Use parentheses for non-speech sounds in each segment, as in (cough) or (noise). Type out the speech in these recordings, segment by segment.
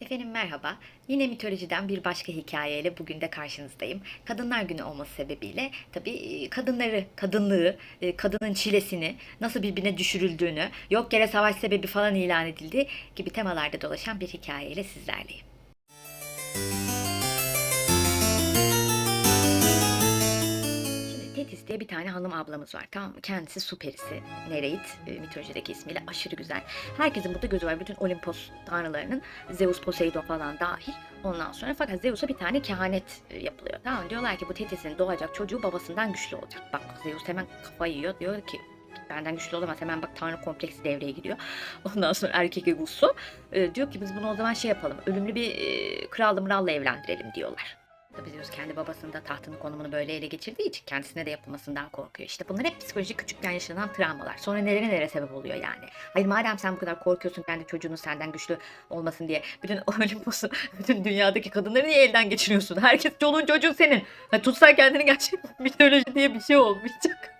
Efendim merhaba. Yine mitolojiden bir başka hikayeyle bugün de karşınızdayım. Kadınlar Günü olması sebebiyle tabii e, kadınları, kadınlığı, e, kadının çilesini, nasıl birbirine düşürüldüğünü, yok yere savaş sebebi falan ilan edildi gibi temalarda dolaşan bir hikayeyle sizlerleyim. Şimdi Tetis diye bir tane hanım ablamız var. Tamam mı? Kendisi su perisi. Nereit e, mitolojideki ismiyle aşırı güzel. Herkesin burada gözü var. Bütün Olimpos tanrılarının Zeus, Poseidon falan dahil. Ondan sonra fakat Zeus'a bir tane kehanet e, yapılıyor. Tamam? Diyorlar ki bu Tetis'in doğacak çocuğu babasından güçlü olacak. Bak Zeus hemen kafayı yiyor. Diyor ki benden güçlü olamaz. Hemen bak tanrı kompleksi devreye giriyor. (laughs) Ondan sonra erkek egosu. e, diyor ki biz bunu o zaman şey yapalım. Ölümlü bir e, krallı mıralla evlendirelim diyorlar. Tabii Zeus kendi babasının da tahtını konumunu böyle ele geçirdiği için kendisine de yapılmasından korkuyor. İşte bunlar hep psikolojik küçükken yaşanan travmalar. Sonra nelere nelere sebep oluyor yani. Hayır madem sen bu kadar korkuyorsun kendi çocuğunun senden güçlü olmasın diye. Bütün (laughs) Olimpos'u, bütün dünyadaki kadınları niye elden geçiriyorsun? Herkes çoluğun çocuğun senin. Ha, tutsan kendini gerçek (laughs) mitoloji diye bir şey olmayacak.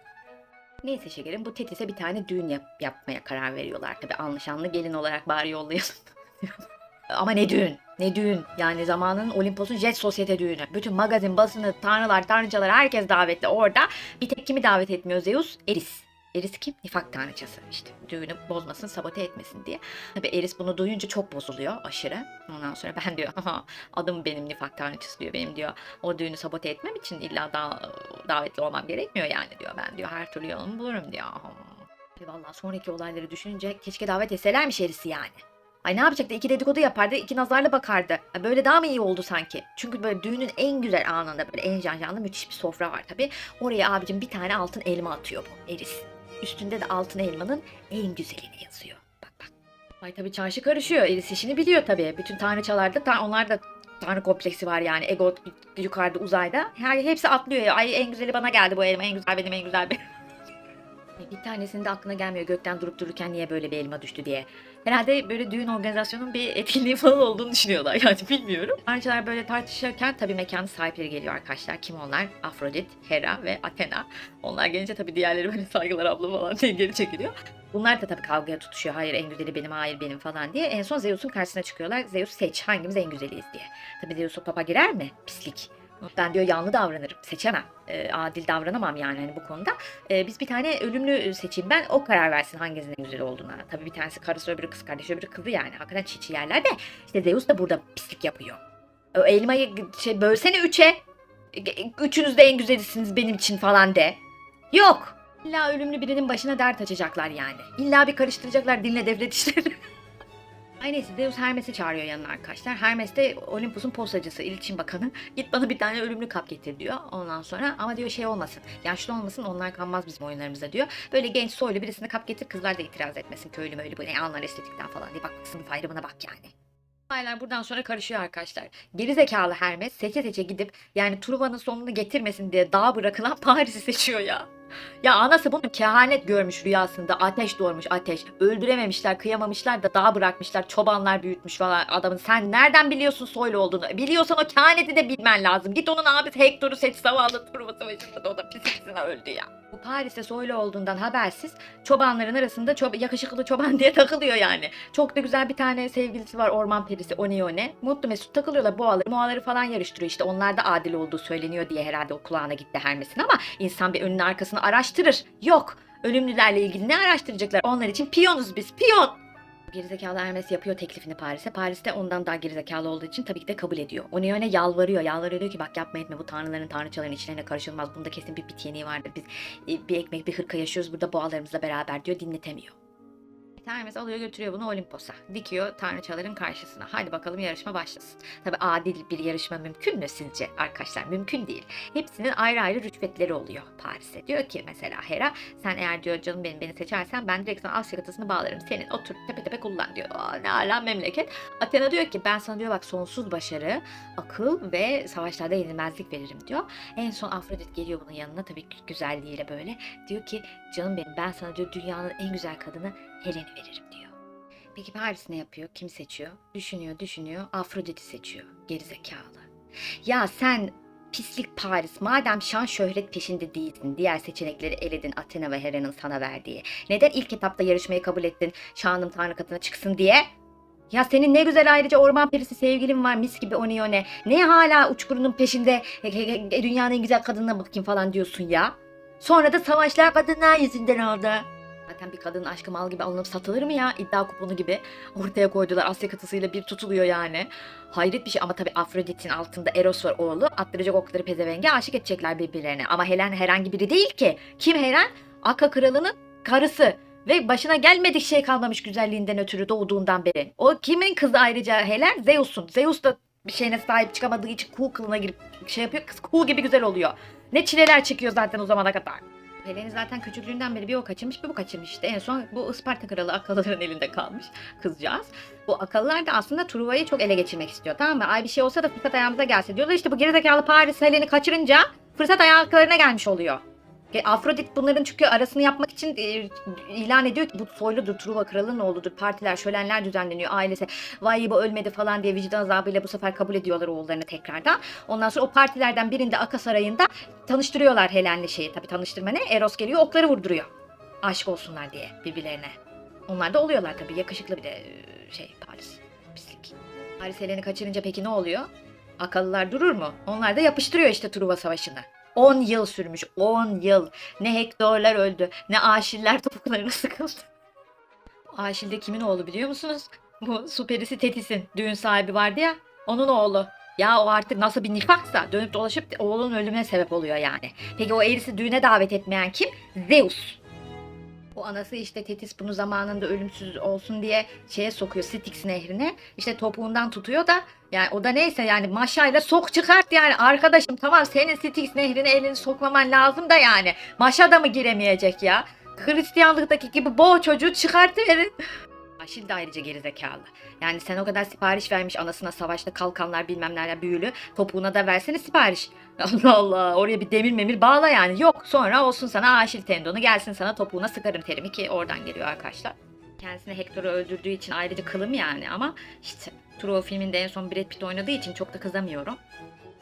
Neyse şekerim bu Tetis'e bir tane düğün yap- yapmaya karar veriyorlar. Tabii anlaşanlı gelin olarak bari yollayalım. (laughs) Ama ne düğün? Ne düğün? Yani zamanın Olimpos'un jet sosyete düğünü. Bütün magazin, basını, tanrılar, tanrıçalar herkes davetli orada. Bir tek kimi davet etmiyor Zeus? Eris. Eris kim? Nifak tanrıçası. İşte düğünü bozmasın, sabote etmesin diye. Tabi Eris bunu duyunca çok bozuluyor aşırı. Ondan sonra ben diyor "Aha, adım benim nifak tanrıçası diyor. Benim diyor o düğünü sabote etmem için illa da davetli olmam gerekmiyor yani diyor. Ben diyor her türlü yolunu bulurum diyor. Vallahi sonraki olayları düşününce keşke davet etselermiş Eris'i yani. Ay ne yapacaktı? İki dedikodu yapardı, iki nazarlı bakardı. Böyle daha mı iyi oldu sanki? Çünkü böyle düğünün en güzel anında böyle en can canlı müthiş bir sofra var tabii. Oraya abicim bir tane altın elma atıyor bu Eris. Üstünde de altın elmanın en güzelini yazıyor. Bak bak. Ay tabii çarşı karışıyor. Eris işini biliyor tabii. Bütün tanrıçalarda ta- onlar da tanrı kompleksi var yani. Ego yukarıda uzayda. Her, hepsi atlıyor. Ay en güzeli bana geldi bu elma. En güzel benim en güzel benim. Ay, Bir tanesinin de aklına gelmiyor gökten durup dururken niye böyle bir elma düştü diye. Herhalde böyle düğün organizasyonunun bir etkinliği falan olduğunu düşünüyorlar (laughs) yani bilmiyorum. Tanrıçalar böyle tartışırken tabii mekanın sahipleri geliyor arkadaşlar. Kim onlar? Afrodit, Hera ve Athena. Onlar gelince tabii diğerleri böyle saygılar abla falan diye geri çekiliyor. Bunlar da tabii kavgaya tutuşuyor. Hayır en güzeli benim, hayır benim falan diye. En son Zeus'un karşısına çıkıyorlar. Zeus seç hangimiz en güzeliyiz diye. Tabii Zeus o topa girer mi? Pislik. Ben diyor yanlı davranırım. Seçemem. Ee, adil davranamam yani hani bu konuda. Ee, biz bir tane ölümlü seçeyim ben. O karar versin hangisinin güzel olduğuna. Tabii bir tanesi karısı öbürü kız kardeşi öbürü kızı yani. Hakikaten çiçi yerler de. İşte Zeus da burada pislik yapıyor. O elmayı şey bölsene üçe. E, Üçünüz de en güzelisiniz benim için falan de. Yok. İlla ölümlü birinin başına dert açacaklar yani. İlla bir karıştıracaklar dinle devlet işlerini. (laughs) Ay neyse Zeus Hermes'i çağırıyor yanına arkadaşlar. Hermes de Olympus'un postacısı, iletişim bakanı. Git bana bir tane ölümlü kap getir diyor. Ondan sonra ama diyor şey olmasın. Yaşlı olmasın onlar kalmaz bizim oyunlarımızda diyor. Böyle genç soylu birisine kap getir kızlar da itiraz etmesin. Köylü möylü bu ne anlar estetikten falan diye. Bak sınıf ayrımına bak yani. Olaylar buradan sonra karışıyor arkadaşlar. Geri zekalı Hermes seçe seçe gidip yani Truva'nın sonunu getirmesin diye dağa bırakılan (laughs) Paris'i seçiyor ya. Ya anası bunu kehanet görmüş rüyasında. Ateş doğurmuş ateş. Öldürememişler, kıyamamışlar da dağa bırakmışlar. Çobanlar büyütmüş falan adamın. Sen nereden biliyorsun soylu olduğunu? Biliyorsan o kehaneti de bilmen lazım. Git onun abisi Hector'u seç zavallı Truva Savaşı'nda da o da pisisine öldü ya. Bu Paris'te soylu olduğundan habersiz çobanların arasında çob yakışıklı çoban (laughs) diye takılıyor yani. Çok da güzel bir tane sevgilisi var orman perisi Onione. Mutlu mesut takılıyorlar boğaları, boğaları falan yarıştırıyor işte. Onlar da adil olduğu söyleniyor diye herhalde o kulağına gitti Hermes'in ama insan bir önünü arkasını araştırır. Yok. Ölümlülerle ilgili ne araştıracaklar? Onlar için piyonuz biz, piyon. Gerizekalı Hermes yapıyor teklifini Paris'e. Paris'te ondan daha gerizekalı olduğu için tabii ki de kabul ediyor. Onione yalvarıyor. Yalvarıyor diyor ki bak yapma etme bu tanrıların tanrıçaların içlerine karışılmaz. Bunda kesin bir bit yeniği vardır. Biz e, bir ekmek bir hırka yaşıyoruz burada boğalarımızla beraber diyor dinletemiyor. Hermes alıyor götürüyor bunu Olimpos'a. Dikiyor tanrıçaların karşısına. Hadi bakalım yarışma başlasın. Tabi adil bir yarışma mümkün mü sizce arkadaşlar? Mümkün değil. Hepsinin ayrı ayrı rütbetleri oluyor Paris'te. Diyor ki mesela Hera sen eğer diyor canım benim beni seçersen ben direkt sana Asya kıtasını bağlarım. Senin otur tepe tepe kullan diyor. Aa, ne ala memleket. Athena diyor ki ben sana diyor bak sonsuz başarı, akıl ve savaşlarda yenilmezlik veririm diyor. En son Afrodit geliyor bunun yanına tabii güzelliğiyle böyle. Diyor ki canım benim ben sana diyor dünyanın en güzel kadını Helen'i veririm diyor. Peki Paris ne yapıyor? Kim seçiyor? Düşünüyor, düşünüyor. Afrodit'i seçiyor. Gerizekalı. Ya sen pislik Paris madem şan şöhret peşinde değilsin diğer seçenekleri eledin Athena ve Hera'nın sana verdiği. Neden ilk etapta yarışmayı kabul ettin şanım tanrı katına çıksın diye? Ya senin ne güzel ayrıca orman perisi sevgilin var mis gibi Onione. Ne hala uçkurunun peşinde dünyanın en güzel kadınına bakayım falan diyorsun ya. Sonra da savaşlar kadınlar yüzünden oldu. Zaten bir kadının aşkı mal gibi alınıp satılır mı ya? İddia kuponu gibi ortaya koydular. Asya kıtasıyla bir tutuluyor yani. Hayret bir şey ama tabii Afrodit'in altında Eros var oğlu. Attıracak okları pezevenge aşık edecekler birbirlerine. Ama Helen herhangi biri değil ki. Kim Helen? Akka kralının karısı. Ve başına gelmedik şey kalmamış güzelliğinden ötürü doğduğundan beri. O kimin kızı ayrıca Helen? Zeus'un. Zeus da bir şeyine sahip çıkamadığı için kuğu kılına girip şey yapıyor. Kız kuğu gibi güzel oluyor. Ne çileler çekiyor zaten o zamana kadar. Helen'i zaten küçüklüğünden beri bir o kaçırmış bir bu kaçırmış işte. En son bu Isparta kralı akıllıların elinde kalmış kızcağız. Bu akıllılar da aslında Truva'yı çok ele geçirmek istiyor tamam mı? Ay bir şey olsa da fırsat ayağımıza gelse diyorlar. İşte bu gerizekalı Paris Helen'i kaçırınca fırsat ayaklarına gelmiş oluyor. E, Afrodit bunların çünkü arasını yapmak için e, ilan ediyor ki bu soyludur, Truva kralının oğludur. Partiler, şölenler düzenleniyor ailesi. Vay bu ölmedi falan diye vicdan azabıyla bu sefer kabul ediyorlar oğullarını tekrardan. Ondan sonra o partilerden birinde Aka Sarayı'nda tanıştırıyorlar Helen'le şeyi. Tabii tanıştırma ne? Eros geliyor okları vurduruyor. Aşık olsunlar diye birbirlerine. Onlar da oluyorlar tabii. Yakışıklı bir de e, şey Paris. Pislik. Paris Helen'i kaçırınca peki ne oluyor? Akıllılar durur mu? Onlar da yapıştırıyor işte Truva Savaşı'nı. 10 yıl sürmüş. 10 yıl. Ne Hektorlar öldü. Ne Aşiller (laughs) topuklarına sıkıldı. Aşil de kimin oğlu biliyor musunuz? Bu Superisi Tetis'in düğün sahibi vardı ya. Onun oğlu. Ya o artık nasıl bir nifaksa dönüp dolaşıp oğlunun ölümüne sebep oluyor yani. Peki o Eris'i düğüne davet etmeyen kim? Zeus. O anası işte Tetis bunu zamanında ölümsüz olsun diye şeye sokuyor Styx nehrine. İşte topuğundan tutuyor da yani o da neyse yani maşayla sok çıkart yani arkadaşım tamam senin Styx nehrine elini sokmaman lazım da yani. Maşa da mı giremeyecek ya? Hristiyanlıktaki gibi boğ çocuğu çıkartıverin. Aşil de ayrıca gerizekalı. Yani sen o kadar sipariş vermiş anasına savaşta kalkanlar bilmem neler büyülü. Topuğuna da versene sipariş. (laughs) Allah Allah oraya bir demir memir bağla yani. Yok sonra olsun sana aşil tendonu gelsin sana topuğuna sıkarım terimi ki oradan geliyor arkadaşlar. Kendisini Hector'u öldürdüğü için ayrıca kılım yani ama işte Truva filminde en son Brad Pitt oynadığı için çok da kızamıyorum.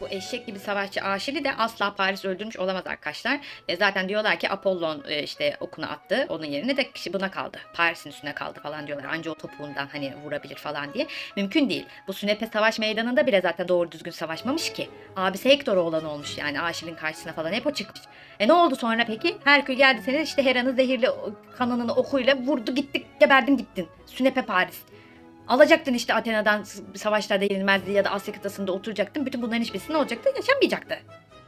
Bu eşek gibi savaşçı Aşil'i de asla Paris öldürmüş olamaz arkadaşlar. E zaten diyorlar ki Apollon e, işte okunu attı. Onun yerine de kişi buna kaldı. Paris'in üstüne kaldı falan diyorlar. Anca o topuğundan hani vurabilir falan diye. Mümkün değil. Bu Sünepe savaş meydanında bile zaten doğru düzgün savaşmamış ki. Abisi Hector oğlan olmuş yani Aşil'in karşısına falan hep o çıkmış. E ne oldu sonra peki? Herkül geldi senin işte Hera'nın zehirli kanınını okuyla vurdu gittik geberdin gittin. Sünepe Paris. Alacaktın işte Atina'dan s- savaşlarda yenilmezdi ya da Asya kıtasında oturacaktın. Bütün bunların hiçbirisi ne olacaktı? Yaşanmayacaktı.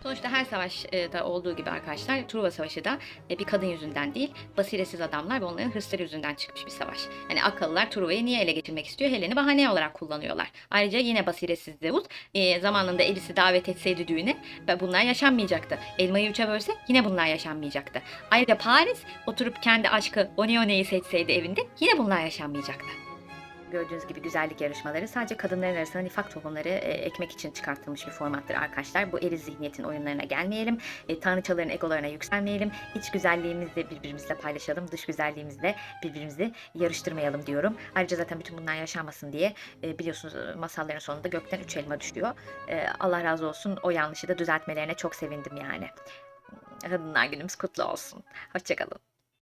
Sonuçta her savaşta olduğu gibi arkadaşlar Truva Savaşı da e, bir kadın yüzünden değil basiretsiz adamlar ve onların hırsları yüzünden çıkmış bir savaş. Yani akıllılar Truva'yı niye ele geçirmek istiyor? Helen'i bahane olarak kullanıyorlar. Ayrıca yine basiretsiz Zeus e, zamanında Elis'i davet etseydi düğüne ve bunlar yaşanmayacaktı. Elmayı üçe bölse yine bunlar yaşanmayacaktı. Ayrıca Paris oturup kendi aşkı Onione'yi seçseydi evinde yine bunlar yaşanmayacaktı. Gördüğünüz gibi güzellik yarışmaları sadece kadınların arasında nifak tohumları e, ekmek için çıkartılmış bir formattır arkadaşlar. Bu eriz zihniyetin oyunlarına gelmeyelim. E, tanrıçaların egolarına yükselmeyelim. İç güzelliğimizi birbirimizle paylaşalım. Dış güzelliğimizle birbirimizi yarıştırmayalım diyorum. Ayrıca zaten bütün bunlar yaşanmasın diye e, biliyorsunuz e, masalların sonunda gökten üç elma düşüyor. E, Allah razı olsun o yanlışı da düzeltmelerine çok sevindim yani. Kadınlar günümüz kutlu olsun. Hoşçakalın.